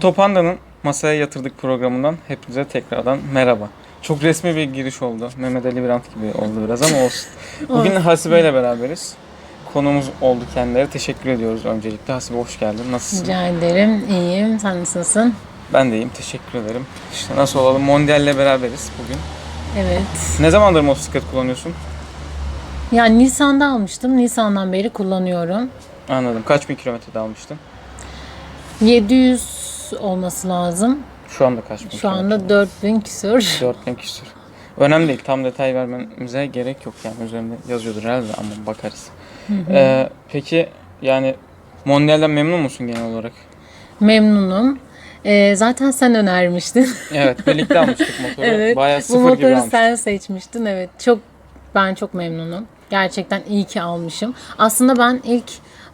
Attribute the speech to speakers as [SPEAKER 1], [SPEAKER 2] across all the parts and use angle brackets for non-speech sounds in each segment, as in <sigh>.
[SPEAKER 1] Motopanda'nın Masaya Yatırdık programından hepinize tekrardan merhaba. Çok resmi bir giriş oldu. Mehmet Ali Birant gibi oldu biraz ama olsun. <laughs> Bugün Hasibe ile beraberiz. Konumuz oldu kendileri. Teşekkür ediyoruz öncelikle. Hasibe hoş geldin. Nasılsın?
[SPEAKER 2] Rica ederim. İyiyim. Sen nasılsın?
[SPEAKER 1] Ben de iyiyim. Teşekkür ederim. İşte nasıl olalım? Mondial'le beraberiz bugün.
[SPEAKER 2] Evet.
[SPEAKER 1] Ne zamandır motosiklet kullanıyorsun?
[SPEAKER 2] Yani Nisan'da almıştım. Nisan'dan beri kullanıyorum.
[SPEAKER 1] Anladım. Kaç bin kilometrede almıştın?
[SPEAKER 2] 700 olması lazım.
[SPEAKER 1] Şu anda kaç bin
[SPEAKER 2] Şu anda 4000 küsur. <laughs>
[SPEAKER 1] 4000 küsur. Önemli değil. Tam detay vermemize gerek yok yani. Üzerinde yazıyordur herhalde ama bakarız. Ee, peki yani Mondial'den memnun musun genel olarak?
[SPEAKER 2] Memnunum. Ee, zaten sen önermiştin. <laughs>
[SPEAKER 1] Evet birlikte almıştık <laughs> motoru.
[SPEAKER 2] evet.
[SPEAKER 1] Bayağı
[SPEAKER 2] Bu
[SPEAKER 1] sıfır gibi
[SPEAKER 2] motoru
[SPEAKER 1] almıştık.
[SPEAKER 2] sen seçmiştin. Evet. Çok ben çok memnunum. Gerçekten iyi ki almışım. Aslında ben ilk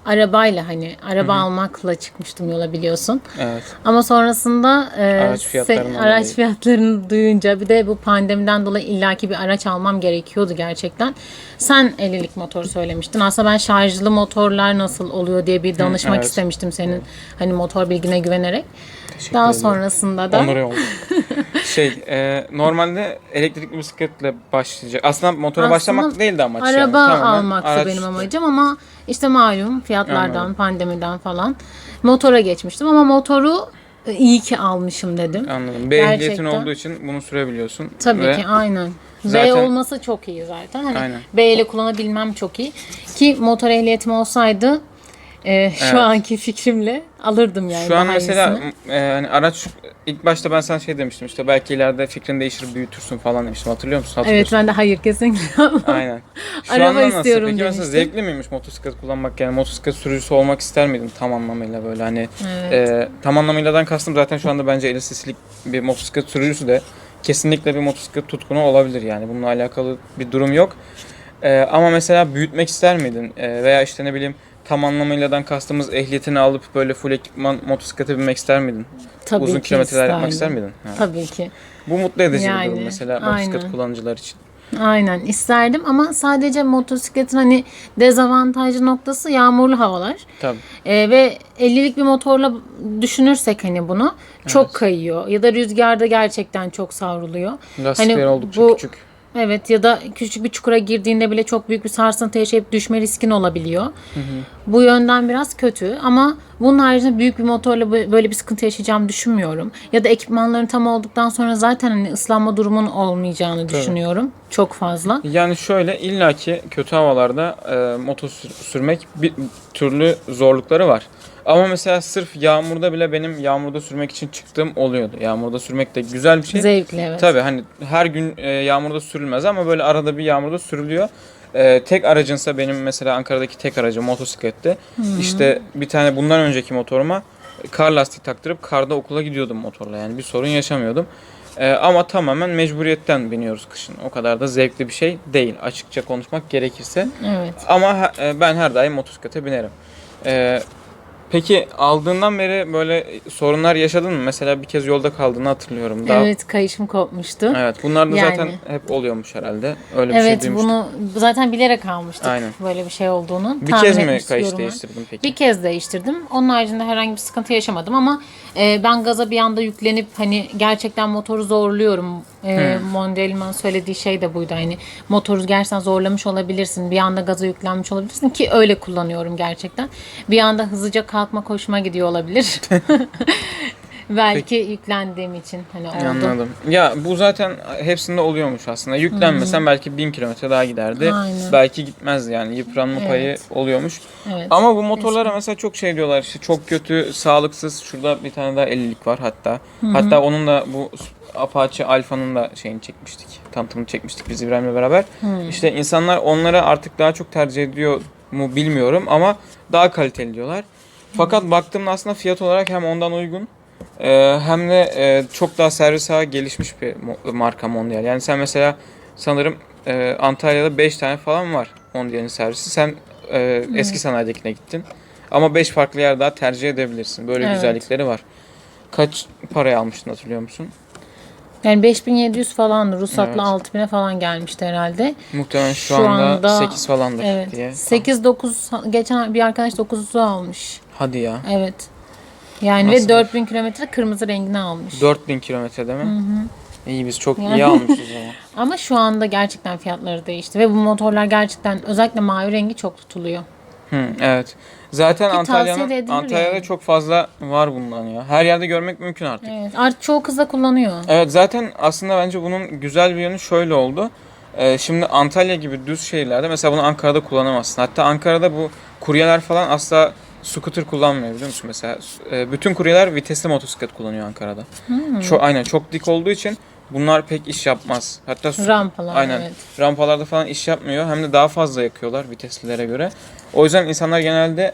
[SPEAKER 2] arabayla hani araba almakla çıkmıştım yola biliyorsun.
[SPEAKER 1] Evet.
[SPEAKER 2] Ama sonrasında e,
[SPEAKER 1] Araç fiyatlarından
[SPEAKER 2] se- araç fiyatlarını duyunca bir de bu pandemiden dolayı illaki bir araç almam gerekiyordu gerçekten. Sen 50'lik motor söylemiştin. Aslında ben şarjlı motorlar nasıl oluyor diye bir danışmak
[SPEAKER 1] evet.
[SPEAKER 2] istemiştim senin hani motor bilgine güvenerek.
[SPEAKER 1] Teşekkür
[SPEAKER 2] Daha
[SPEAKER 1] ederim.
[SPEAKER 2] sonrasında da
[SPEAKER 1] Onur <laughs> oldu. şey, e, normalde elektrikli bisikletle başlayacak. Aslında motora
[SPEAKER 2] Aslında
[SPEAKER 1] başlamak değildi amaç. yani.
[SPEAKER 2] araba
[SPEAKER 1] Tamamen
[SPEAKER 2] almaktı
[SPEAKER 1] araç
[SPEAKER 2] benim amacım ama işte malum fiyatlardan,
[SPEAKER 1] Anladım.
[SPEAKER 2] pandemiden falan motora geçmiştim ama motoru e, iyi ki almışım dedim.
[SPEAKER 1] Anladım. Bir ehliyetin olduğu için bunu sürebiliyorsun.
[SPEAKER 2] Tabii
[SPEAKER 1] Ve
[SPEAKER 2] ki aynen.
[SPEAKER 1] zaten-
[SPEAKER 2] B olması çok iyi zaten. Hani
[SPEAKER 1] Aynen.
[SPEAKER 2] B ile kullanabilmem çok iyi. Ki motor ehliyetim olsaydı e, şu
[SPEAKER 1] Evet.
[SPEAKER 2] anki fikrimle alırdım yani.
[SPEAKER 1] Şu an
[SPEAKER 2] daha
[SPEAKER 1] mesela
[SPEAKER 2] iyisini.
[SPEAKER 1] e, hani araç ilk başta ben sana şey demiştim işte belki ileride fikrin değişir büyütürsün falan demiştim. Hatırlıyor musun?
[SPEAKER 2] Evet
[SPEAKER 1] Hatırlıyorsun.
[SPEAKER 2] ben de hayır kesinlikle. <laughs>
[SPEAKER 1] Aynen. Şu
[SPEAKER 2] Araba
[SPEAKER 1] anda nasıl?
[SPEAKER 2] istiyorum
[SPEAKER 1] Peki mesela
[SPEAKER 2] demiştim.
[SPEAKER 1] zevkli miymiş motosiklet kullanmak? Yani motosiklet sürücüsü olmak ister miydin tam anlamıyla böyle hani
[SPEAKER 2] Evet.
[SPEAKER 1] e, tam anlamıyladan kastım zaten şu anda bence 50 cc'lik bir motosiklet sürücüsü de kesinlikle bir motosiklet tutkunu olabilir yani bununla alakalı bir durum yok. E, ama mesela büyütmek ister miydin? E, veya işte ne bileyim tam anlamıyladan kastımız ehliyetini alıp böyle full ekipman motosiklete binmek ister miydin?
[SPEAKER 2] Tabii
[SPEAKER 1] Uzun
[SPEAKER 2] ki
[SPEAKER 1] kilometreler yapmak ister
[SPEAKER 2] isterdim.
[SPEAKER 1] miydin? Ha.
[SPEAKER 2] Tabii ki.
[SPEAKER 1] Bu mutlu edici bir
[SPEAKER 2] Yani,
[SPEAKER 1] durum mesela motosiklet
[SPEAKER 2] aynen.
[SPEAKER 1] kullanıcılar için.
[SPEAKER 2] Aynen isterdim ama sadece motosikletin hani dezavantajlı noktası yağmurlu havalar.
[SPEAKER 1] Tabii.
[SPEAKER 2] Ee, ve 50'lik bir motorla düşünürsek hani bunu çok kayıyor ya da rüzgarda gerçekten çok savruluyor.
[SPEAKER 1] Lastikleri
[SPEAKER 2] Hani
[SPEAKER 1] oldukça
[SPEAKER 2] bu-
[SPEAKER 1] küçük.
[SPEAKER 2] Evet ya da küçük bir çukura girdiğinde bile çok büyük bir sarsıntı yaşayıp düşme riskin olabiliyor. Bu yönden biraz kötü ama bunun haricinde büyük bir motorla böyle bir sıkıntı yaşayacağımı düşünmüyorum. Ya da ekipmanların tam olduktan sonra zaten hani ıslanma durumun olmayacağını düşünüyorum. Çok fazla.
[SPEAKER 1] Yani şöyle illaki kötü havalarda e, motor sür- sürmek bir türlü zorlukları var. Ama mesela sırf yağmurda bile benim yağmurda sürmek için çıktığım oluyordu. Yağmurda sürmek de güzel bir şey.
[SPEAKER 2] Zevkli evet.
[SPEAKER 1] Tabii hani her gün e, yağmurda sürülmez ama böyle arada bir yağmurda sürülüyor. E, tek aracınsa benim mesela Ankara'daki tek aracım motosiklette. İşte bir tane bundan önceki motoruma kar lastiği taktırıp karda okula gidiyordum motorla. Yani bir sorun yaşamıyordum. E, ama tamamen mecburiyetten biniyoruz kışın. O kadar da zevkli bir şey değil açıkça konuşmak gerekirse.
[SPEAKER 2] Evet.
[SPEAKER 1] Ama e, ben her daim motosiklete binerim. E, peki aldığından beri böyle sorunlar yaşadın mı? Mesela bir kez yolda kaldığını hatırlıyorum. Daha
[SPEAKER 2] Evet kayışım kopmuştu.
[SPEAKER 1] Evet bunlar da
[SPEAKER 2] Yani.
[SPEAKER 1] zaten hep oluyormuş herhalde. Öyle bir şey
[SPEAKER 2] Evet
[SPEAKER 1] duymuştum.
[SPEAKER 2] bunu zaten bilerek almıştık
[SPEAKER 1] Aynen.
[SPEAKER 2] böyle bir şey olduğunu.
[SPEAKER 1] Bir
[SPEAKER 2] Tahmin
[SPEAKER 1] kez mi kayış
[SPEAKER 2] yorumlar.
[SPEAKER 1] değiştirdin peki?
[SPEAKER 2] Bir kez değiştirdim. Onun haricinde herhangi bir sıkıntı yaşamadım ama e, ben gaza bir anda yüklenip hani gerçekten motoru zorluyorum. E, Mondial'in söylediği şey de buydu. Hani motoru gerçekten zorlamış olabilirsin. Bir anda gaza yüklenmiş olabilirsin ki öyle kullanıyorum gerçekten. Bir anda hızlıca kalkma hoşuma gidiyor olabilir. <laughs> Belki yüklendiğim için hani oldu.
[SPEAKER 1] Anladım. Ya bu zaten hepsinde oluyormuş aslında. Yüklenmesen belki bin kilometre daha giderdi.
[SPEAKER 2] Aynen.
[SPEAKER 1] Belki gitmezdi yani. Yıpranma
[SPEAKER 2] Evet.
[SPEAKER 1] payı oluyormuş.
[SPEAKER 2] Evet.
[SPEAKER 1] Ama bu motorlara mesela çok şey diyorlar işte çok kötü, sağlıksız. Şurada bir tane daha 50'lik var hatta. Hatta onun da bu Apache Alfa'nın da şeyini çekmiştik. Tanıtımını çekmiştik biz İbrahim'le beraber. İşte insanlar onları artık daha çok tercih ediyor mu bilmiyorum ama daha kaliteli diyorlar. Fakat baktığımda aslında fiyat olarak hem ondan uygun e, hem de e, çok daha servis ağı gelişmiş bir marka Mondial. Yani sen mesela sanırım e, Antalya'da 5 tane falan var Mondial'in servisi. Sen e, eski sanayidekine gittin. Ama 5 farklı yer daha tercih edebilirsin. Böyle
[SPEAKER 2] Evet.
[SPEAKER 1] güzellikleri var. Kaç paraya almıştın hatırlıyor musun?
[SPEAKER 2] Yani 5700 falandı. Ruhsatla
[SPEAKER 1] Evet.
[SPEAKER 2] 6000'e falan gelmişti herhalde.
[SPEAKER 1] Muhtemelen şu,
[SPEAKER 2] Şu
[SPEAKER 1] anda,
[SPEAKER 2] anda-
[SPEAKER 1] 8 falandır
[SPEAKER 2] Evet.
[SPEAKER 1] diye.
[SPEAKER 2] 8 9 geçen bir arkadaş 9'u almış.
[SPEAKER 1] Hadi ya.
[SPEAKER 2] Evet. Yani
[SPEAKER 1] Nasıl?
[SPEAKER 2] ve 4000 kilometre kırmızı rengini almış.
[SPEAKER 1] 4000 kilometrede mi? İyi biz çok iyi almışız ama. <laughs>
[SPEAKER 2] Ama şu anda gerçekten fiyatları değişti ve bu motorlar gerçekten özellikle mavi rengi çok tutuluyor.
[SPEAKER 1] Hı, evet. Zaten
[SPEAKER 2] Ki
[SPEAKER 1] Antalya'nın Antalya'da
[SPEAKER 2] yani.
[SPEAKER 1] çok fazla var bundan ya. Her yerde görmek mümkün artık.
[SPEAKER 2] Evet. Artık çoğu kız da kullanıyor.
[SPEAKER 1] Evet zaten aslında bence bunun güzel bir yönü şöyle oldu. Ee, şimdi Antalya gibi düz şehirlerde mesela bunu Ankara'da kullanamazsın. Hatta Ankara'da bu kuryeler falan asla scooter kullanmıyor biliyor musun mesela? e, bütün kuryeler vitesli motosiklet kullanıyor Ankara'da. Çok aynen çok dik olduğu için bunlar pek iş yapmaz. Hatta su-
[SPEAKER 2] Rampalar
[SPEAKER 1] aynen
[SPEAKER 2] evet.
[SPEAKER 1] rampalarda falan iş yapmıyor. Hem de daha fazla yakıyorlar viteslilere göre. O yüzden insanlar genelde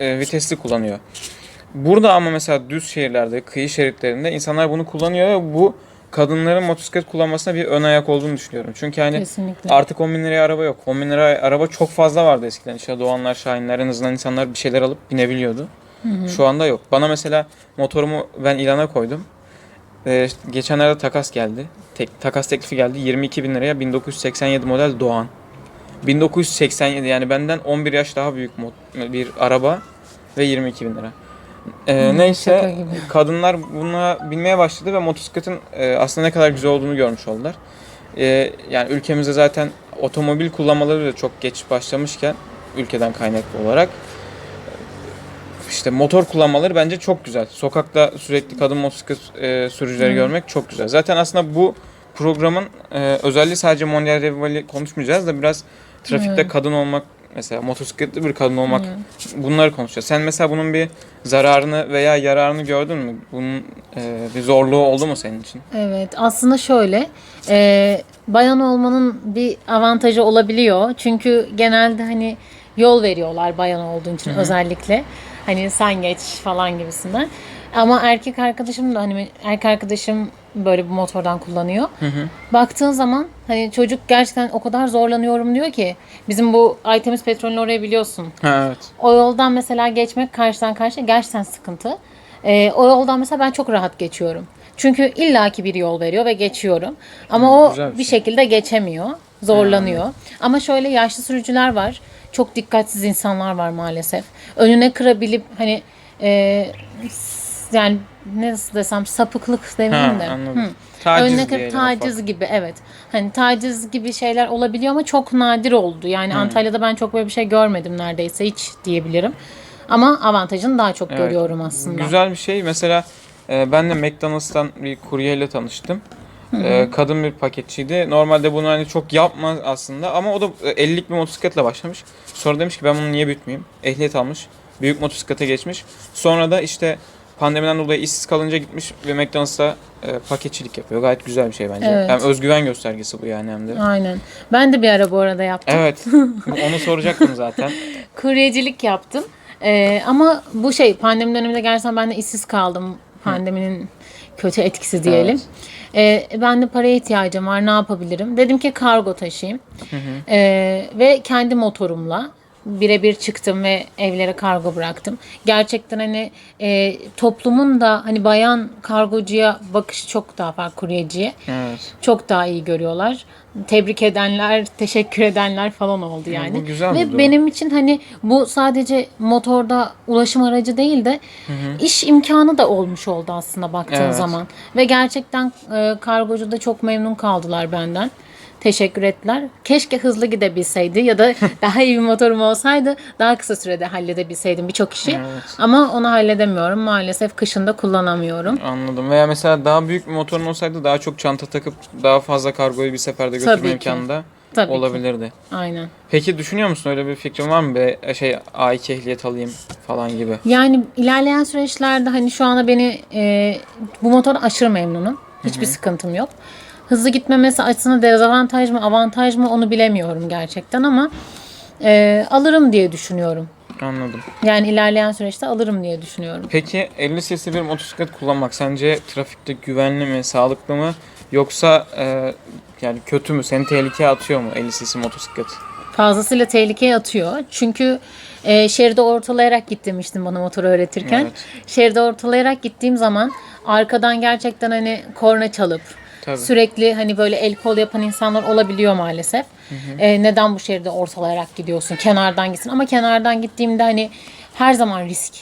[SPEAKER 1] e, vitesli kullanıyor. Burada ama mesela düz şehirlerde, kıyı şeritlerinde insanlar bunu kullanıyor ve bu kadınların motosiklet kullanmasına bir ön ayak olduğunu düşünüyorum. Çünkü hani
[SPEAKER 2] Kesinlikle.
[SPEAKER 1] artık 10 bin liraya araba yok. 10 bin liraya araba çok fazla vardı eskiden. İşte Doğanlar, Şahinler en azından insanlar bir şeyler alıp binebiliyordu. Şu anda yok. Bana mesela motorumu ben ilana koydum. Ee, geçenlerde takas geldi. Tek, takas teklifi geldi. 22 bin liraya 1987 model Doğan. 1987 yani benden 11 yaş daha büyük mod- bir araba ve 22 bin lira. Ee, neyse kadınlar buna binmeye başladı ve motosikletin e, aslında ne kadar güzel olduğunu görmüş oldular. Ee, yani ülkemizde zaten otomobil kullanmaları da çok geç başlamışken ülkeden kaynaklı olarak işte motor kullanmaları bence çok güzel. Sokakta sürekli kadın motosiklet e, sürücüleri görmek çok güzel. Zaten aslında bu programın e, özelliği sadece Mondial Revali konuşmayacağız da biraz trafikte
[SPEAKER 2] Evet.
[SPEAKER 1] kadın olmak mesela motosikletli bir kadın olmak bunları konuşacağız. Sen mesela bunun bir zararını veya yararını gördün mü? Bunun e, bir zorluğu oldu mu senin için?
[SPEAKER 2] Evet aslında şöyle e, bayan olmanın bir avantajı olabiliyor. Çünkü genelde hani yol veriyorlar bayan olduğun için özellikle. Hani sen geç falan gibisinden. Ama erkek arkadaşım da hani erkek arkadaşım böyle bir motordan kullanıyor. Baktığın zaman hani çocuk gerçekten o kadar zorlanıyorum diyor ki bizim bu Aytemiz petrolün oraya biliyorsun.
[SPEAKER 1] Ha, evet.
[SPEAKER 2] O yoldan mesela geçmek karşıdan karşıya gerçekten sıkıntı. Ee, o yoldan mesela ben çok rahat geçiyorum. Çünkü illaki bir yol veriyor ve geçiyorum. Ama
[SPEAKER 1] Hı,
[SPEAKER 2] o
[SPEAKER 1] bir
[SPEAKER 2] bir
[SPEAKER 1] şey.
[SPEAKER 2] şekilde geçemiyor. Zorlanıyor. Ama şöyle yaşlı sürücüler var. Çok dikkatsiz insanlar var maalesef. Önüne kırabilip hani e, yani ne nasıl desem sapıklık demeyeyim
[SPEAKER 1] Ha,
[SPEAKER 2] de.
[SPEAKER 1] anladım.
[SPEAKER 2] Hı.
[SPEAKER 1] Taciz diyelim
[SPEAKER 2] taciz
[SPEAKER 1] ufak.
[SPEAKER 2] gibi evet. Hani taciz gibi şeyler olabiliyor ama çok nadir oldu. Yani Antalya'da ben çok böyle bir şey görmedim neredeyse hiç diyebilirim. Ama avantajını daha çok
[SPEAKER 1] Evet.
[SPEAKER 2] görüyorum aslında.
[SPEAKER 1] Güzel bir şey. Mesela e, ben de McDonald's'tan bir kuryeyle tanıştım. E, kadın bir paketçiydi. Normalde bunu hani çok yapmaz aslında ama o da e, 50'lik bir motosikletle başlamış. Sonra demiş ki ben bunu niye büyütmeyeyim? Ehliyet almış. Büyük motosiklete geçmiş. Sonra da işte pandemiden dolayı işsiz kalınca gitmiş ve McDonald's'ta e, paketçilik yapıyor. Gayet güzel bir şey bence.
[SPEAKER 2] Evet.
[SPEAKER 1] Hem özgüven göstergesi bu yani hem de.
[SPEAKER 2] Aynen. Ben de bir ara bu arada yaptım.
[SPEAKER 1] Evet. <laughs> Onu soracaktım zaten. <laughs>
[SPEAKER 2] Kuryecilik yaptım. Ee, ama bu şey pandemi döneminde gerçekten ben de işsiz kaldım. Pandeminin kötü etkisi diyelim. Ee, ben de paraya ihtiyacım var ne yapabilirim? Dedim ki kargo taşıyayım. Ee, ve kendi motorumla birebir çıktım ve evlere kargo bıraktım. Gerçekten hani e, toplumun da hani bayan kargocuya bakışı çok daha farklı kuryeciye.
[SPEAKER 1] Evet.
[SPEAKER 2] Çok daha iyi görüyorlar. Tebrik edenler, <laughs> teşekkür edenler falan oldu yani.
[SPEAKER 1] bu güzel
[SPEAKER 2] Ve benim için hani bu sadece motorda ulaşım aracı değil de iş imkanı da olmuş oldu aslında baktığın
[SPEAKER 1] Evet.
[SPEAKER 2] zaman. Ve gerçekten e, kargocuda çok memnun kaldılar benden. Teşekkür ettiler. Keşke hızlı gidebilseydi ya da <laughs> daha iyi bir motorum olsaydı daha kısa sürede halledebilseydim birçok işi.
[SPEAKER 1] Evet.
[SPEAKER 2] Ama onu halledemiyorum. Maalesef kışında kullanamıyorum.
[SPEAKER 1] Anladım. Veya mesela daha büyük bir motorun olsaydı daha çok çanta takıp daha fazla kargoyu bir seferde götürme
[SPEAKER 2] Tabii ki.
[SPEAKER 1] imkanı da
[SPEAKER 2] Tabii ki.
[SPEAKER 1] olabilirdi.
[SPEAKER 2] Aynen.
[SPEAKER 1] Peki düşünüyor musun öyle bir fikrin var mı be şey A2 ehliyet alayım falan gibi?
[SPEAKER 2] Yani ilerleyen süreçlerde hani şu anda beni e, bu motorda aşırı memnunum. Hiçbir sıkıntım yok. Hızlı gitmemesi açısından dezavantaj mı avantaj mı onu bilemiyorum gerçekten ama e, alırım diye düşünüyorum.
[SPEAKER 1] Anladım.
[SPEAKER 2] Yani ilerleyen süreçte alırım diye düşünüyorum.
[SPEAKER 1] Peki 50 cc bir motosiklet kullanmak sence trafikte güvenli mi, sağlıklı mı yoksa e, yani kötü mü? Seni tehlikeye atıyor mu 50 cc motosiklet?
[SPEAKER 2] Fazlasıyla tehlikeye atıyor. Çünkü e, şeride ortalayarak git demiştin bana motoru öğretirken.
[SPEAKER 1] Evet.
[SPEAKER 2] Şeride ortalayarak gittiğim zaman arkadan gerçekten hani korna çalıp
[SPEAKER 1] Tabii.
[SPEAKER 2] sürekli hani böyle el kol yapan insanlar olabiliyor maalesef. E, neden bu şeride ortalayarak gidiyorsun? Kenardan gitsin. Ama kenardan gittiğimde hani her zaman risk.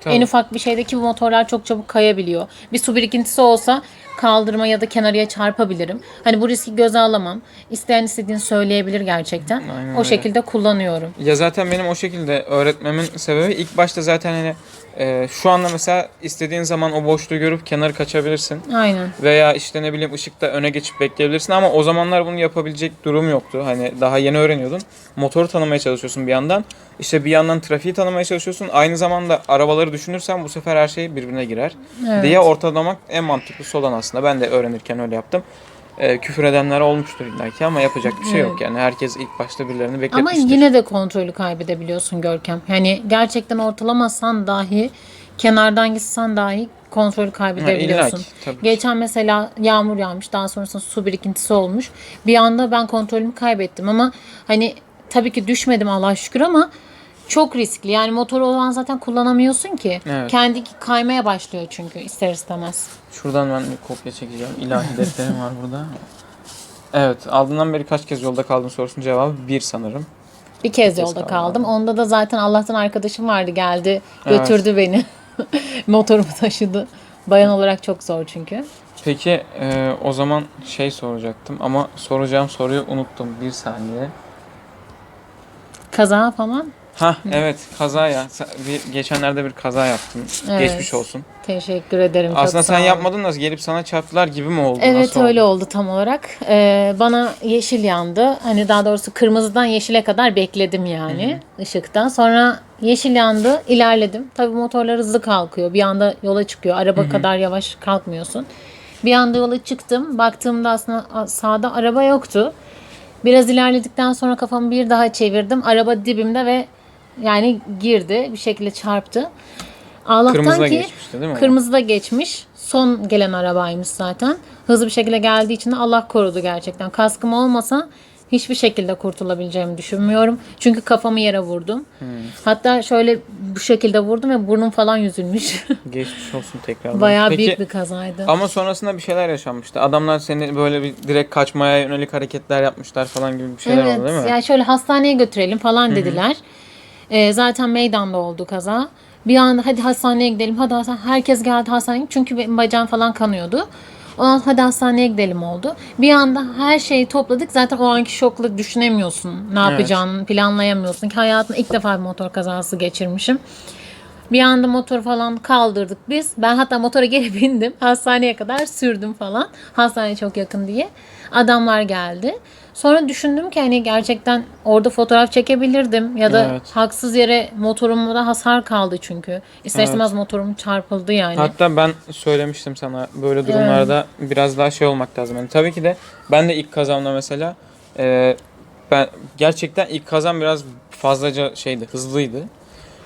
[SPEAKER 1] Tabii.
[SPEAKER 2] En ufak bir şeydeki bu motorlar çok çabuk kayabiliyor. Bir su birikintisi olsa kaldırma ya da kenarıya çarpabilirim. Hani bu riski göze alamam. İsteyen istediğini söyleyebilir gerçekten.
[SPEAKER 1] Aynen
[SPEAKER 2] o
[SPEAKER 1] öyle.
[SPEAKER 2] şekilde kullanıyorum.
[SPEAKER 1] Ya zaten benim o şekilde öğretmemin sebebi ilk başta zaten hani e, şu anda mesela istediğin zaman o boşluğu görüp kenarı kaçabilirsin.
[SPEAKER 2] Aynen.
[SPEAKER 1] Veya işte ne bileyim ışıkta öne geçip bekleyebilirsin ama o zamanlar bunu yapabilecek durum yoktu. Hani daha yeni öğreniyordun. Motoru tanımaya çalışıyorsun bir yandan. İşte bir yandan trafiği tanımaya çalışıyorsun. Aynı zamanda arabaları düşünürsen bu sefer her şey birbirine girer.
[SPEAKER 2] Evet.
[SPEAKER 1] Diye ortalamak en mantıklısı olan aslında. Ben de öğrenirken öyle yaptım. Ee, küfür edenler olmuştur illaki ama yapacak bir şey yok yani. Herkes ilk başta birilerini
[SPEAKER 2] Ama
[SPEAKER 1] bekletmiştir.
[SPEAKER 2] yine de kontrolü kaybedebiliyorsun Görkem. Yani gerçekten ortalamazsan dahi kenardan gitsen dahi kontrolü kaybedebiliyorsun.
[SPEAKER 1] Ha, illaki.
[SPEAKER 2] Geçen mesela yağmur yağmış daha sonrasında su birikintisi olmuş. Bir anda ben kontrolümü kaybettim ama hani tabii ki düşmedim Allah şükür ama çok riskli. Yani motoru olan zaten kullanamıyorsun ki.
[SPEAKER 1] Evet.
[SPEAKER 2] Kendi kaymaya başlıyor çünkü ister istemez.
[SPEAKER 1] Şuradan ben bir kopya çekeceğim. İlahi <laughs> defterim var burada. Evet, aldığından beri kaç kez yolda kaldın sorusunun cevabı bir sanırım.
[SPEAKER 2] Bir kez
[SPEAKER 1] kez
[SPEAKER 2] yolda
[SPEAKER 1] kaldım.
[SPEAKER 2] kaldım. Onda da zaten Allah'tan arkadaşım vardı geldi
[SPEAKER 1] Evet.
[SPEAKER 2] götürdü beni. <laughs> Motorumu taşıdı. Bayan olarak çok zor çünkü.
[SPEAKER 1] Peki e, o zaman şey soracaktım ama soracağım soruyu unuttum. Bir saniye.
[SPEAKER 2] Kaza falan.
[SPEAKER 1] Ha evet kaza ya. Bir, geçenlerde bir kaza yaptın.
[SPEAKER 2] Evet.
[SPEAKER 1] Geçmiş olsun.
[SPEAKER 2] Teşekkür ederim. çok
[SPEAKER 1] Aslında
[SPEAKER 2] sağ
[SPEAKER 1] sen yapmadın da gelip sana çarptılar gibi mi oldu?
[SPEAKER 2] Evet
[SPEAKER 1] Nasıl
[SPEAKER 2] öyle
[SPEAKER 1] oldu?
[SPEAKER 2] oldu tam olarak. Ee, bana yeşil yandı. Hani daha doğrusu kırmızıdan yeşile kadar bekledim yani ışıktan. Sonra yeşil yandı, ilerledim. Tabii motorlar hızlı kalkıyor. Bir anda yola çıkıyor. Araba kadar yavaş kalkmıyorsun. Bir anda yola çıktım. Baktığımda aslında sağda araba yoktu. Biraz ilerledikten sonra kafamı bir daha çevirdim. Araba dibimde ve yani girdi. Bir şekilde çarptı. Allah'tan
[SPEAKER 1] Kırmızıda
[SPEAKER 2] ki
[SPEAKER 1] geçmişti değil mi?
[SPEAKER 2] Kırmızıda geçmiş. Son gelen arabaymış zaten. Hızlı bir şekilde geldiği için de Allah korudu gerçekten. Kaskım olmasa hiçbir şekilde kurtulabileceğimi düşünmüyorum. Çünkü kafamı yere vurdum.
[SPEAKER 1] Hmm.
[SPEAKER 2] Hatta şöyle bu şekilde vurdum ve burnum falan yüzülmüş. <laughs>
[SPEAKER 1] Geçmiş olsun tekrar.
[SPEAKER 2] Bayağı
[SPEAKER 1] Peki,
[SPEAKER 2] büyük bir kazaydı.
[SPEAKER 1] Ama sonrasında bir şeyler yaşanmıştı. Adamlar seni böyle bir direkt kaçmaya yönelik hareketler yapmışlar falan gibi bir şeyler
[SPEAKER 2] evet.
[SPEAKER 1] oldu değil mi?
[SPEAKER 2] Yani şöyle hastaneye götürelim falan dediler. Ee, zaten meydanda oldu kaza. Bir anda hadi hastaneye gidelim. Hadi hastane. Herkes geldi hastaneye. Çünkü benim bacağım falan kanıyordu. Ondan hadi hastaneye gidelim oldu. Bir anda her şeyi topladık. Zaten o anki şokla düşünemiyorsun. Ne
[SPEAKER 1] Evet.
[SPEAKER 2] yapacağını planlayamıyorsun. Ki hayatımda ilk defa bir motor kazası geçirmişim. Bir anda motor falan kaldırdık biz. Ben hatta motora <laughs> geri bindim. Hastaneye kadar sürdüm falan. Hastane çok yakın diye. Adamlar geldi. Sonra düşündüm ki hani gerçekten orada fotoğraf çekebilirdim. Ya da
[SPEAKER 1] Evet.
[SPEAKER 2] haksız yere motorumda hasar kaldı çünkü. İster
[SPEAKER 1] Evet.
[SPEAKER 2] istemez motorum çarpıldı yani.
[SPEAKER 1] Hatta ben söylemiştim sana böyle durumlarda biraz daha şey olmak lazım. Yani tabii ki de ben de ilk kazamda mesela e, ben gerçekten ilk kazam biraz fazlaca şeydi, hızlıydı.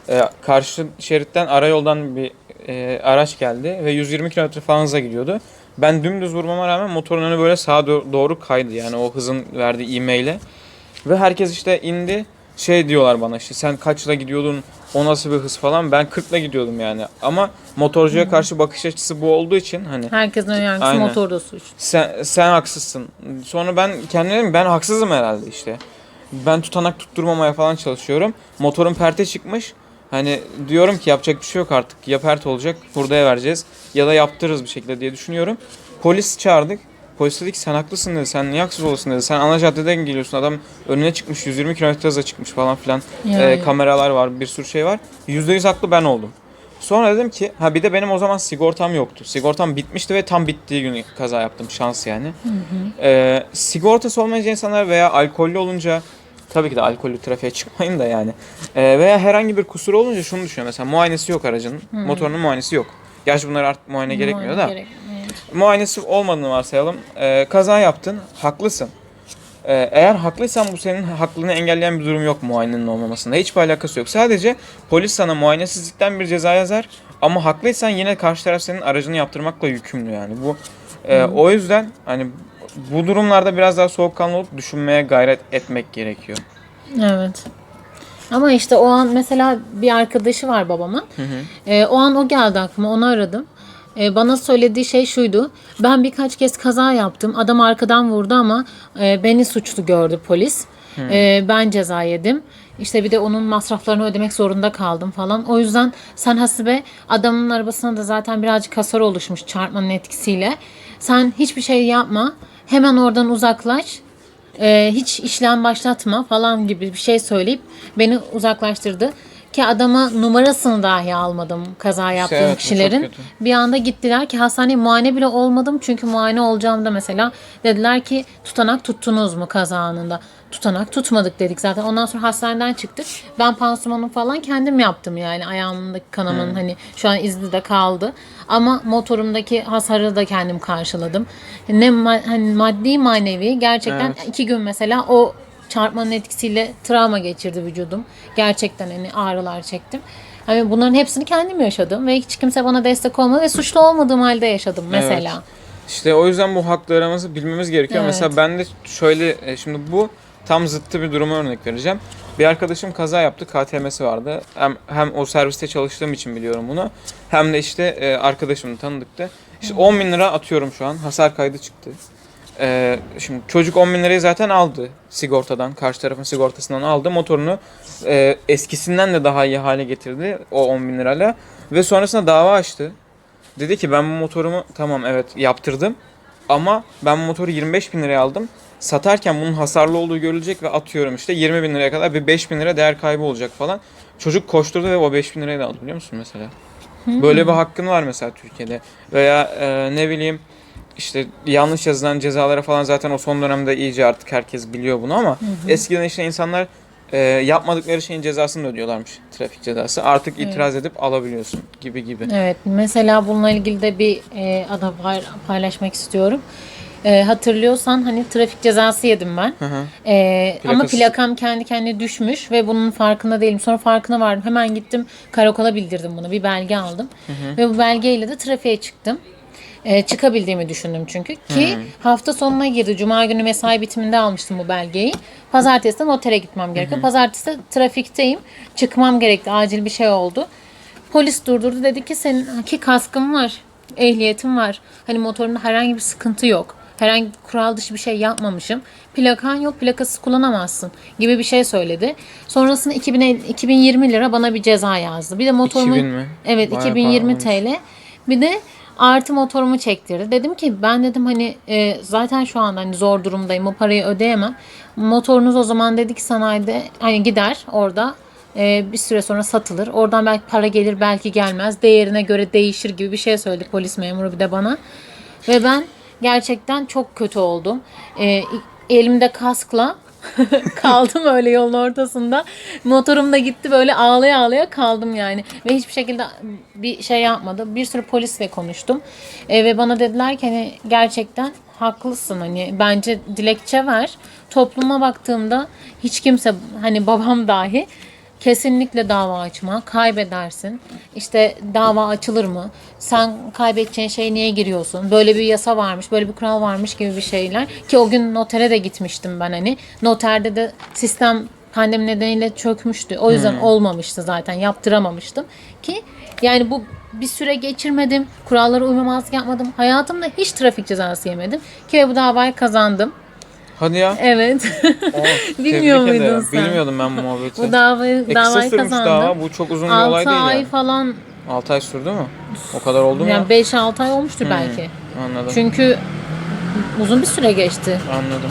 [SPEAKER 1] E, karşı şeritten arayoldan bir e, araç geldi ve 120 km falan hızla gidiyordu. Ben dümdüz vurmama rağmen motorun önü böyle sağa do- doğru kaydı yani o hızın verdiği ivmeyle. Ve herkes işte indi. Şey diyorlar bana işte sen kaçla gidiyordun o nasıl bir hız falan. Ben 40'la gidiyordum yani. Ama motorcuya karşı bakış açısı bu olduğu için hani
[SPEAKER 2] Herkesin ön yargısı
[SPEAKER 1] Aynen.
[SPEAKER 2] motorda suç.
[SPEAKER 1] sen, sen haksızsın. Sonra ben kendime dedim ben haksızım herhalde işte. Ben tutanak tutturmamaya falan çalışıyorum. Motorun perte çıkmış. Hani diyorum ki yapacak bir şey yok artık. Ya pert olacak hurdaya vereceğiz ya da yaptırırız bir şekilde diye düşünüyorum. Polis çağırdık. Polis dedi ki sen haklısın dedi. Sen niye haksız olasın dedi. Sen ana caddeden geliyorsun. Adam önüne çıkmış 120 km hıza çıkmış falan filan.
[SPEAKER 2] Yani.
[SPEAKER 1] Ee, kameralar var bir sürü şey var. %100 haklı ben oldum. Sonra dedim ki ha bir de benim o zaman sigortam yoktu. Sigortam bitmişti ve tam bittiği gün kaza yaptım şans yani. Ee, sigortası olmayınca insanlar veya alkollü olunca tabii ki de alkollü trafiğe çıkmayın da yani. Ee, veya herhangi bir kusur olunca şunu düşünüyor mesela muayenesi yok aracın. Motorunun muayenesi yok. Gerçi bunlar artık muayene gerekmiyor da.
[SPEAKER 2] Gerek- evet.
[SPEAKER 1] Muayenesi olmadığını varsayalım. Ee, kaza yaptın. Haklısın. Ee, eğer haklıysan bu senin haklılığını engelleyen bir durum yok muayenenin olmamasında. Hiçbir alakası yok. Sadece polis sana muayenesizlikten bir ceza yazar ama haklıysan yine karşı taraf senin aracını yaptırmakla yükümlü yani. Bu e, o yüzden hani bu durumlarda biraz daha soğukkanlı olup düşünmeye gayret etmek gerekiyor.
[SPEAKER 2] Evet. Ama işte o an mesela bir arkadaşı var babamın. Ee, o an o geldi aklıma. Onu aradım. e, bana söylediği şey şuydu. Ben birkaç kez kaza yaptım. Adam arkadan vurdu ama e, beni suçlu gördü polis. E, ben ceza yedim. İşte bir de onun masraflarını ödemek zorunda kaldım falan. O yüzden sen Hasibe adamın arabasına da zaten birazcık hasar oluşmuş çarpmanın etkisiyle. Sen hiçbir şey yapma. Hemen oradan uzaklaş. Ee, hiç işlem başlatma falan gibi bir şey söyleyip beni uzaklaştırdı. Ki adama numarasını dahi almadım kaza yaptığım
[SPEAKER 1] evet,
[SPEAKER 2] kişilerin. Bir anda gittiler ki hastaneye muayene bile olmadım. Çünkü muayene olacağımda mesela dediler ki tutanak tuttunuz mu kaza anında? Tutanak tutmadık dedik zaten. Ondan sonra hastaneden çıktık. Ben pansumanı falan kendim yaptım yani. Ayağımdaki kanamanın hani şu an izi de kaldı. Ama motorumdaki hasarı da kendim karşıladım. Ne ma- hani maddi manevi gerçekten
[SPEAKER 1] Evet.
[SPEAKER 2] iki gün mesela o çarpmanın etkisiyle travma geçirdi vücudum. Gerçekten hani ağrılar çektim. Hani bunların hepsini kendim yaşadım ve hiç kimse bana destek olmadı ve suçlu olmadığım halde yaşadım mesela.
[SPEAKER 1] İşte o yüzden bu haklarımızı bilmemiz gerekiyor.
[SPEAKER 2] Evet.
[SPEAKER 1] Mesela ben de şöyle e, şimdi bu tam zıttı bir duruma örnek vereceğim. Bir arkadaşım kaza yaptı. KTM'si vardı. Hem, hem o serviste çalıştığım için biliyorum bunu. Hem de işte e, arkadaşımı tanıdıktı. İşte 10 bin lira atıyorum şu an. Hasar kaydı çıktı. E, şimdi çocuk 10 bin lirayı zaten aldı sigortadan. Karşı tarafın sigortasından aldı. Motorunu e, eskisinden de daha iyi hale getirdi o 10 bin lirayla. Ve sonrasında dava açtı. Dedi ki ben bu motorumu tamam evet yaptırdım ama ben bu motoru 25 bin liraya aldım. Satarken bunun hasarlı olduğu görülecek ve atıyorum işte 20 bin liraya kadar bir 5 bin lira değer kaybı olacak falan. Çocuk koşturdu ve o 5 bin lirayı da aldı biliyor musun mesela? Böyle bir hakkın var mesela Türkiye'de. Veya e, ne bileyim işte yanlış yazılan cezalara falan zaten o son dönemde iyice artık herkes biliyor bunu ama eskiden işte insanlar e, yapmadıkları şeyin cezasını da ödüyorlarmış trafik cezası. Artık itiraz edip alabiliyorsun gibi gibi.
[SPEAKER 2] Evet, mesela bununla ilgili de bir e, ada pay- paylaşmak istiyorum. E, hatırlıyorsan hani trafik cezası yedim ben.
[SPEAKER 1] Hı hı.
[SPEAKER 2] E, ama plakam kendi kendine düşmüş ve bunun farkında değilim. Sonra farkına vardım. Hemen gittim karakola bildirdim bunu. Bir belge aldım. Ve bu belgeyle de trafiğe çıktım. E, çıkabildiğimi düşündüm çünkü. Ki hafta sonuna girdi. Cuma günü mesai bitiminde almıştım bu belgeyi. Pazartesi de notere gitmem gerekiyor. Pazartesi de trafikteyim. Çıkmam gerekti. Acil bir şey oldu. Polis durdurdu dedi ki senin ki kaskın var, ehliyetin var. Hani motorunda herhangi bir sıkıntı yok. Herhangi bir kural dışı bir şey yapmamışım. Plakan yok, plakasız kullanamazsın gibi bir şey söyledi. Sonrasında 2000, 2020 lira bana bir ceza yazdı. Bir de motorumu
[SPEAKER 1] 2000 mi?
[SPEAKER 2] Evet,
[SPEAKER 1] Bayağı
[SPEAKER 2] 2020
[SPEAKER 1] pahalıymış.
[SPEAKER 2] TL. Bir de artı motorumu çektirdi. Dedim ki ben dedim hani e, zaten şu anda hani zor durumdayım. O parayı ödeyemem. Motorunuz o zaman dedi ki sanayide hani gider orada e, bir süre sonra satılır. Oradan belki para gelir belki gelmez. Değerine göre değişir gibi bir şey söyledi polis memuru bir de bana. Ve ben gerçekten çok kötü oldum. E, elimde kaskla <laughs> kaldım öyle yolun ortasında. Motorum da gitti böyle ağlaya ağlaya kaldım yani. Ve hiçbir şekilde bir şey yapmadı. Bir sürü polisle konuştum. E, ve bana dediler ki hani gerçekten haklısın hani bence dilekçe ver. Topluma baktığımda hiç kimse hani babam dahi Kesinlikle dava açma. Kaybedersin. İşte dava açılır mı? Sen kaybedeceğin şeye niye giriyorsun? Böyle bir yasa varmış, böyle bir kural varmış gibi bir şeyler. Ki o gün notere de gitmiştim ben hani. Noterde de sistem pandemi nedeniyle çökmüştü. O yüzden olmamıştı zaten. Yaptıramamıştım. Ki yani bu bir süre geçirmedim. Kurallara uymamazlık yapmadım. Hayatımda hiç trafik cezası yemedim. Ki bu davayı kazandım.
[SPEAKER 1] Hadi ya.
[SPEAKER 2] Evet. <laughs>
[SPEAKER 1] Oh, <laughs>
[SPEAKER 2] Bilmiyor
[SPEAKER 1] tebrik ederim.
[SPEAKER 2] muydun sen?
[SPEAKER 1] Bilmiyordum ben bu muhabbeti.
[SPEAKER 2] bu davayı,
[SPEAKER 1] E, kısa
[SPEAKER 2] davayı
[SPEAKER 1] sürmüş
[SPEAKER 2] kazandım.
[SPEAKER 1] dava. Bu çok uzun bir
[SPEAKER 2] 6
[SPEAKER 1] olay değil
[SPEAKER 2] ay
[SPEAKER 1] yani.
[SPEAKER 2] falan
[SPEAKER 1] 6 ay sürdü mü? O kadar oldu mu?
[SPEAKER 2] yani 5-6 ay olmuştur belki.
[SPEAKER 1] Anladım.
[SPEAKER 2] Çünkü uzun bir süre geçti.
[SPEAKER 1] Anladım.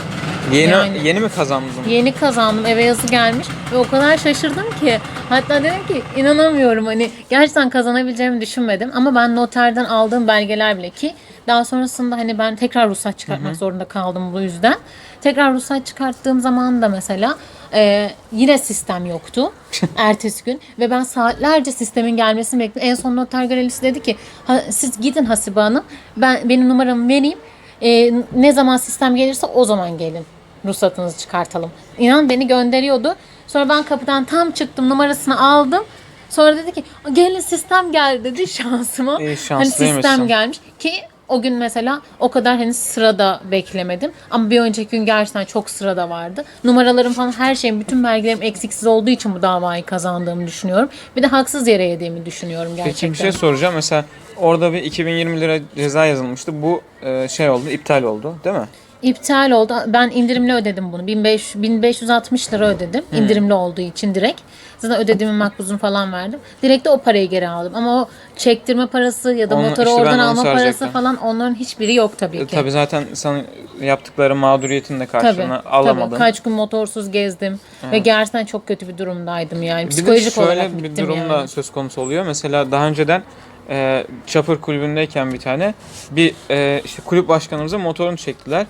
[SPEAKER 1] Yeni
[SPEAKER 2] Yani-
[SPEAKER 1] yeni mi kazandın?
[SPEAKER 2] Yeni kazandım eve yazı gelmiş ve o kadar şaşırdım ki hatta dedim ki inanamıyorum hani gerçekten kazanabileceğimi düşünmedim ama ben noterden aldığım belgeler bile ki daha sonrasında hani ben tekrar ruhsat çıkartmak zorunda kaldım bu yüzden. Tekrar ruhsat çıkarttığım zaman da mesela e, yine sistem yoktu <laughs> ertesi gün ve ben saatlerce sistemin gelmesini bekledim. En son noter görevlisi dedi ki "Ha, siz gidin Hasibe Hanım ben benim numaramı vereyim e, ne zaman sistem gelirse o zaman gelin ruhsatınızı çıkartalım. İnan beni gönderiyordu. Sonra ben kapıdan tam çıktım numarasını aldım. Sonra dedi ki gelin sistem geldi dedi şansıma.
[SPEAKER 1] İyi,
[SPEAKER 2] hani sistem gelmiş ki o gün mesela o kadar hani sırada beklemedim. Ama bir önceki gün gerçekten çok sırada vardı. Numaralarım falan her şeyim, bütün belgelerim eksiksiz olduğu için bu davayı kazandığımı düşünüyorum. Bir de haksız yere yediğimi düşünüyorum gerçekten.
[SPEAKER 1] Peki bir şey soracağım. Mesela orada bir 2020 lira ceza yazılmıştı. Bu e, şey oldu, iptal oldu değil mi?
[SPEAKER 2] İptal oldu. Ben indirimli ödedim bunu. 1500, 1560 lira ödedim. İndirimli olduğu için direkt. Zaten ödediğimin makbuzunu falan verdim. Direkt de o parayı geri aldım. Ama o çektirme parası ya da
[SPEAKER 1] Onu-
[SPEAKER 2] motoru
[SPEAKER 1] işte
[SPEAKER 2] oradan alma parası falan onların hiçbiri yok tabii
[SPEAKER 1] E,
[SPEAKER 2] ki.
[SPEAKER 1] Tabii zaten sana yaptıkları mağduriyetin de
[SPEAKER 2] Tabii,
[SPEAKER 1] karşılığını
[SPEAKER 2] tabii.
[SPEAKER 1] alamadın.
[SPEAKER 2] Kaç gün motorsuz gezdim ve gerçekten çok kötü bir durumdaydım yani.
[SPEAKER 1] Bir de
[SPEAKER 2] Psikolojik
[SPEAKER 1] şöyle
[SPEAKER 2] olarak
[SPEAKER 1] bir
[SPEAKER 2] bittim
[SPEAKER 1] durum
[SPEAKER 2] yani.
[SPEAKER 1] söz konusu oluyor. Mesela daha önceden e, Çapır kulübündeyken bir tane bir e, işte kulüp başkanımıza motorunu çektiler.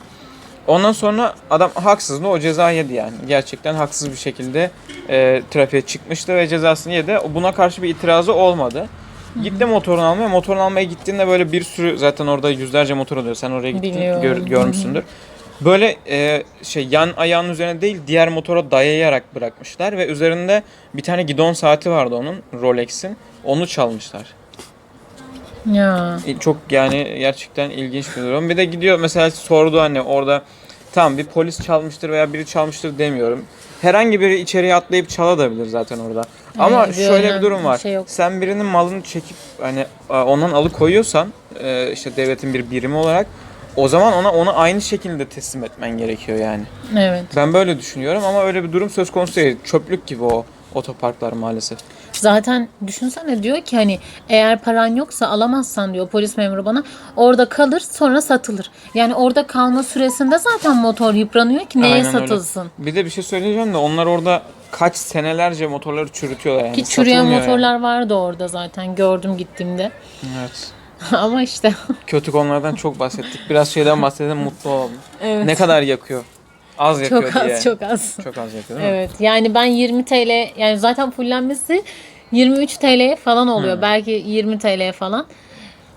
[SPEAKER 1] Ondan sonra adam haksız o ceza yedi yani. Gerçekten haksız bir şekilde e, trafiğe çıkmıştı ve cezasını yedi. Buna karşı bir itirazı olmadı. Gitti motorunu almaya. Motorunu almaya gittiğinde böyle bir sürü zaten orada yüzlerce motor oluyor. Sen oraya gittin gör- görmüşsündür. Böyle e, şey yan ayağının üzerine değil diğer motora dayayarak bırakmışlar ve üzerinde bir tane gidon saati vardı onun Rolex'in. Onu çalmışlar.
[SPEAKER 2] Ya.
[SPEAKER 1] Çok yani gerçekten ilginç bir durum. Bir de gidiyor mesela sordu anne orada tamam bir polis çalmıştır veya biri çalmıştır demiyorum. Herhangi biri içeriye atlayıp çalabilir zaten orada. Ama
[SPEAKER 2] bir
[SPEAKER 1] şöyle bir durum var.
[SPEAKER 2] şey yok.
[SPEAKER 1] Sen birinin malını çekip hani ondan alıkoyuyorsan e, işte devletin bir birimi olarak o zaman ona onu aynı şekilde teslim etmen gerekiyor yani.
[SPEAKER 2] Evet.
[SPEAKER 1] Ben böyle düşünüyorum ama öyle bir durum söz konusu değil. Çöplük gibi o otoparklar maalesef.
[SPEAKER 2] Zaten düşünsene diyor ki hani eğer paran yoksa alamazsan diyor polis memuru bana orada kalır sonra satılır. Yani orada kalma süresinde zaten motor yıpranıyor ki neye
[SPEAKER 1] Aynen öyle.
[SPEAKER 2] satılsın.
[SPEAKER 1] Bir de bir şey söyleyeceğim de onlar orada kaç senelerce motorları çürütüyorlar yani.
[SPEAKER 2] Ki çürüyen
[SPEAKER 1] Satılmıyor
[SPEAKER 2] motorlar vardı orada zaten gördüm gittiğimde.
[SPEAKER 1] Yani. Evet. <laughs>
[SPEAKER 2] Ama işte <laughs>
[SPEAKER 1] Kötü konulardan çok bahsettik. Biraz şeyden bahsedelim mutlu olalım.
[SPEAKER 2] evet.
[SPEAKER 1] Ne kadar yakıyor? Az yakıyor
[SPEAKER 2] çok
[SPEAKER 1] diye.
[SPEAKER 2] az çok az.
[SPEAKER 1] Çok az yakıyor değil mi?
[SPEAKER 2] Evet yani ben 20 TL yani zaten fullenmesi 23 TL falan oluyor.
[SPEAKER 1] Hmm.
[SPEAKER 2] Belki 20 TL falan.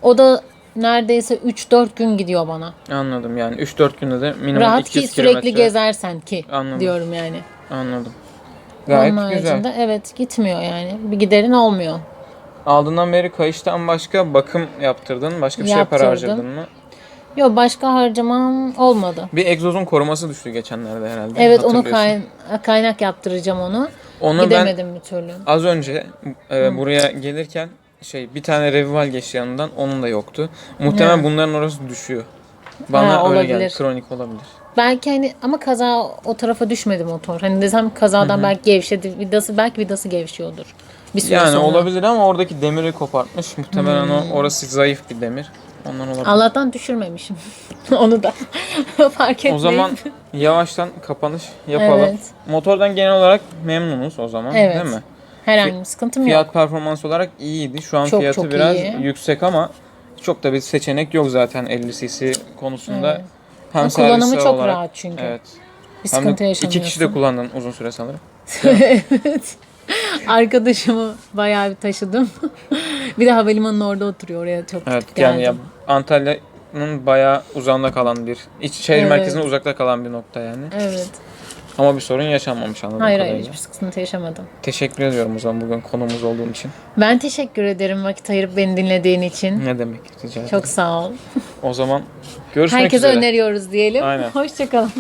[SPEAKER 2] O da neredeyse 3-4 gün gidiyor bana.
[SPEAKER 1] Anladım yani 3-4 günde de minimum
[SPEAKER 2] Rahat
[SPEAKER 1] 200
[SPEAKER 2] ki sürekli
[SPEAKER 1] kilometre.
[SPEAKER 2] gezersen ki
[SPEAKER 1] Anladım.
[SPEAKER 2] diyorum yani.
[SPEAKER 1] Anladım. Gayet
[SPEAKER 2] Onun
[SPEAKER 1] güzel.
[SPEAKER 2] haricinde evet gitmiyor yani. Bir giderin olmuyor.
[SPEAKER 1] Aldığından beri kayıştan başka bakım yaptırdın. Başka bir şey para harcadın mı?
[SPEAKER 2] Yok başka harcamam olmadı.
[SPEAKER 1] Bir egzozun koruması düştü geçenlerde herhalde.
[SPEAKER 2] Evet onu kaynak yaptıracağım onu.
[SPEAKER 1] Onu ben
[SPEAKER 2] Gidemedim bir türlü.
[SPEAKER 1] Az önce e, buraya gelirken şey bir tane revival geçti yanından onun da yoktu. Muhtemelen
[SPEAKER 2] Ya.
[SPEAKER 1] bunların orası düşüyor. Bana
[SPEAKER 2] Ha,
[SPEAKER 1] öyle geldi.
[SPEAKER 2] olabilir.
[SPEAKER 1] Kronik olabilir.
[SPEAKER 2] Belki hani ama kaza o tarafa düşmedi motor. Hani desem kazadan belki gevşedi. Vidası belki vidası gevşiyordur. Bir süre
[SPEAKER 1] Yani
[SPEAKER 2] sonra.
[SPEAKER 1] olabilir ama oradaki demiri kopartmış. Muhtemelen
[SPEAKER 2] Hmm.
[SPEAKER 1] o orası zayıf bir demir. Ondan olabilir.
[SPEAKER 2] Allah'tan düşürmemişim. <laughs> onu da <laughs> fark etmeyin.
[SPEAKER 1] o zaman yavaştan kapanış yapalım.
[SPEAKER 2] Evet.
[SPEAKER 1] Motordan genel olarak memnunuz o zaman
[SPEAKER 2] Evet.
[SPEAKER 1] değil mi?
[SPEAKER 2] herhangi bir sıkıntım
[SPEAKER 1] Fiyat
[SPEAKER 2] yok.
[SPEAKER 1] performans olarak iyiydi. Şu an
[SPEAKER 2] Çok,
[SPEAKER 1] fiyatı
[SPEAKER 2] çok
[SPEAKER 1] biraz
[SPEAKER 2] iyi.
[SPEAKER 1] yüksek ama çok da bir seçenek yok zaten 50 cc konusunda.
[SPEAKER 2] Evet.
[SPEAKER 1] Hem
[SPEAKER 2] kullanımı çok
[SPEAKER 1] olarak-
[SPEAKER 2] rahat çünkü.
[SPEAKER 1] Evet.
[SPEAKER 2] Bir
[SPEAKER 1] Hem
[SPEAKER 2] sıkıntı yaşamıyorsun.
[SPEAKER 1] iki kişi de kullandın uzun süre sanırım. <laughs>
[SPEAKER 2] evet. Arkadaşımı bayağı bir taşıdım. bir de havalimanının orada oturuyor. Oraya çok
[SPEAKER 1] Evet
[SPEAKER 2] geldim.
[SPEAKER 1] yani ya Antalya'nın bayağı uzağında kalan bir, iç şehir
[SPEAKER 2] Evet.
[SPEAKER 1] merkezine uzakta kalan bir nokta yani.
[SPEAKER 2] Evet.
[SPEAKER 1] Ama bir sorun yaşanmamış anladığım
[SPEAKER 2] Hayır
[SPEAKER 1] kadarıyla.
[SPEAKER 2] hayır hiçbir sıkıntı yaşamadım.
[SPEAKER 1] Teşekkür ediyorum o zaman bugün konumuz olduğun için.
[SPEAKER 2] Ben teşekkür ederim vakit ayırıp beni dinlediğin için.
[SPEAKER 1] Ne demek rica ederim.
[SPEAKER 2] Çok sağ ol.
[SPEAKER 1] O zaman görüşmek
[SPEAKER 2] Herkese
[SPEAKER 1] üzere.
[SPEAKER 2] öneriyoruz diyelim.
[SPEAKER 1] Aynen. <laughs>
[SPEAKER 2] Hoşçakalın.